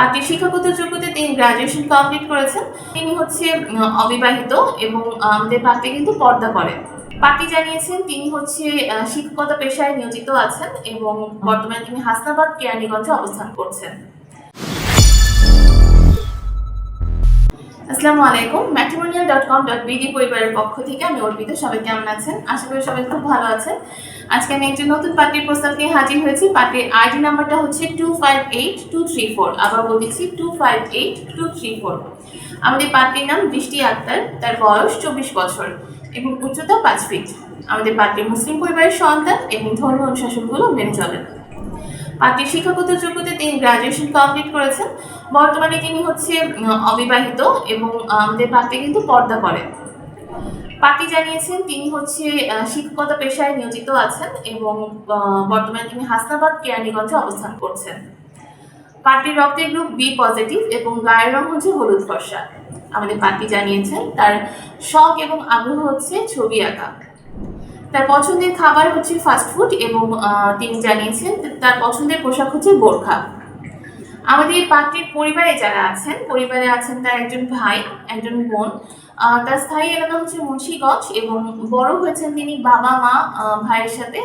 পাত্রী শিক্ষাগত যোগ্যতা তিনি গ্রাজুয়েশন কমপ্লিট করেছেন। তিনি হচ্ছে অবিবাহিত এবং আমাদের পাত্রী কিন্তু পর্দা করেন। পার্টি জানিয়েছেন তিনি হচ্ছে শিক্ষকতা পেশায় নিয়োজিত আছেন এবং বর্তমানে তিনি হাসনাবাদ কেরানীগঞ্জে অবস্থান করছেন। আসসালামু আলাইকুম matrimonial dot com dot BD পরিবারের পক্ষ থেকে আমি অর্পিত, সবাই কেমন আছেন? আশা করি সবাই খুব ভালো আছেন। আজকে আমি একটি নতুন পার্টির প্রস্তাব নিয়ে হাজির হয়েছি। পার্টির আইডি নাম্বারটা হচ্ছে two five eight two three four আবার বলতেছি two five eight two three four আমাদের পার্টির নাম বৃষ্টি আক্তার, তার বয়স চব্বিশ বছর এবং উচ্চতা পাঁচ ফিট আমাদের পার্টির মুসলিম পরিবারের সন্তান এবং ধর্ম অনুশাসনগুলো মেনে চলেন। পাত্রীর শিক্ষাগত যোগ্যতা তিনি গ্রাজুয়েশন কমপ্লিট করেছেন, বর্তমানে তিনি হচ্ছে অবিবাহিত এবং আমাদের পাত্রী কিন্তু পর্দা করেন। পাত্রী জানিয়েছেন তিনি হচ্ছে শিক্ষকতা পেশায় নিয়োজিত আছেন এবং বর্তমানে তিনি হাসনাবাদ কেরানীগঞ্জে অবস্থান করছেন। পাত্রীর রক্তের গ্রুপ বি পজিটিভ এবং গায়ের রং হচ্ছে হলুদ ফর্সা। আমাদের পাত্রী জানিয়েছেন, তার শখ এবং আগ্রহ হচ্ছে ছবি আঁকা। তার পছন্দের খাবার হচ্ছে ফাস্টফুড এবং তিনি জানিয়েছেন তার পছন্দের পোশাক হচ্ছে বোরখা। আমাদের পাত্রীর পরিবারে যারা আছেন, পরিবারে আছেন তার একজন ভাই, একজন বোন তার স্থায়ী এলাকা হচ্ছে মুন্সিগঞ্জ এবং বড় হয়েছেন তিনি বাবা, মা ভাইয়ের সাথে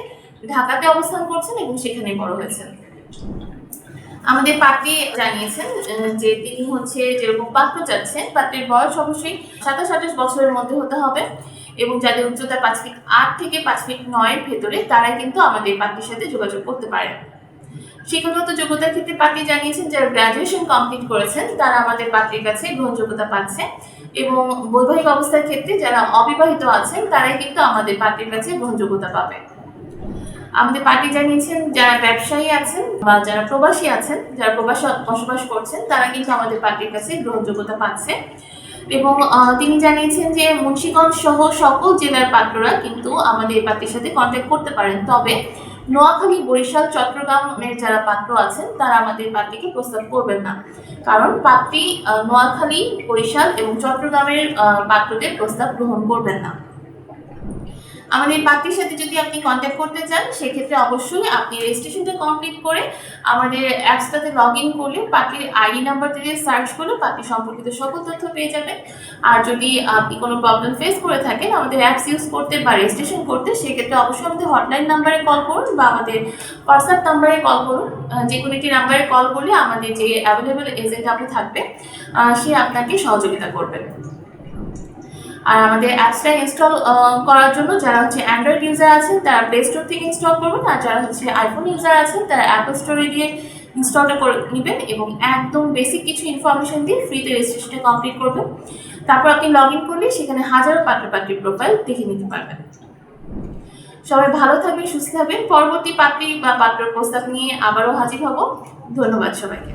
ঢাকাতে অবস্থান করছেন এবং সেখানে বড় হয়েছেন। আমাদের পাত্রী জানিয়েছেন যে তিনি হচ্ছে যেরকম পাত্র চাচ্ছেন, পাত্রের বয়স অবশ্যই সাতাশ আঠাশ বছরের মধ্যে হতে হবে এবং যাদের উচ্চতা পাঁচ ফিট আট থেকে পাঁচ ফিট নয়ের ভেতরে তারা কিন্তু আমাদের পাত্রীর সাথে যোগাযোগ করতে পারে। শিক্ষাগত যোগ্যতার ক্ষেত্রে পাত্রী জানিয়েছেন, যারা গ্রাজুয়েশন কমপ্লিট করেছেন, তারা আমাদের পাত্রীর কাছে গ্রহণযোগ্যতা পাচ্ছে এবং বৈবাহিক অবস্থার ক্ষেত্রে যারা অবিবাহিত আছেন, তারাই কিন্তু আমাদের পাত্রীর কাছে গ্রহণযোগ্যতা পাবে। আমাদের পার্টি জানিয়েছেন যারা ব্যবসায়ী আছেন বা যারা প্রবাসী আছেন, যারা প্রবাসে বসবাস করছেন, তারা কিন্তু আমাদের পার্টির কাছে গ্রহণযোগ্যতা পাচ্ছে। এবং তিনি জানিয়েছেন যে মুন্সীগঞ্জ সহ সকল জেলার পাত্ররা কিন্তু আমাদের পার্টির সাথে কন্ট্যাক্ট করতে পারেন। তবে নোয়াখালী, বরিশাল, চট্টগ্রামের যারা পাত্র আছেন, তারা আমাদের পার্টিকে প্রস্তাব করবেন না। কারণ পাত্রী নোয়াখালী, বরিশাল এবং চট্টগ্রামের পাত্রদের প্রস্তাব গ্রহণ করবেন না। আমাদের পাত্রীর সাথে যদি আপনি কন্ট্যাক্ট করতে চান, সেক্ষেত্রে অবশ্যই আপনি রেজিস্ট্রেশনটা কমপ্লিট করে আমাদের অ্যাপসটাতে লগ ইন করলে পাত্রীর আইডি নাম্বার দিয়ে সার্চ করলে পাত্রী সম্পর্কিত সকল তথ্য পেয়ে যাবেন। আর যদি আপনি কোনো প্রবলেম ফেস করে থাকেন, আমাদের অ্যাপস ইউজ করতে বা রেজিস্ট্রেশন করতে, সেক্ষেত্রে অবশ্যই আমাদের হটলাইন নাম্বারে কল করুন বা আমাদের হোয়াটসঅ্যাপ নাম্বারে কল করুন। যে কোনো একটি নাম্বারে কল করলে আমাদের যে অ্যাভেলেবেল এজেন্ট আপনি থাকবে সে আপনাকে সহযোগিতা করবেন। আর আমাদের অ্যাপসটা ইনস্টল করার জন্য যারা হচ্ছে অ্যান্ড্রয়েড ইউজার আছেন, তারা প্লে স্টোর থেকে ইনস্টল করবেন। আর যারা হচ্ছে আইফোন ইউজার আছেন, তারা অ্যাপল স্টোরে গিয়ে ইনস্টলটা করে নেবেন এবং একদম বেসিক কিছু ইনফরমেশন দিয়ে ফ্রিতে রেজিস্ট্রেশনটা কমপ্লিট করবেন। তারপর আপনি লগ ইন করলে সেখানে হাজারো পাত্র পাত্রীর প্রোফাইল দেখে নিতে পারবেন। সবাই ভালো থাকবেন, সুস্থ থাকবেন। পরবর্তী পাত্রী বা পাত্র প্রস্তাব নিয়ে আবারও হাজির হব। ধন্যবাদ সবাইকে।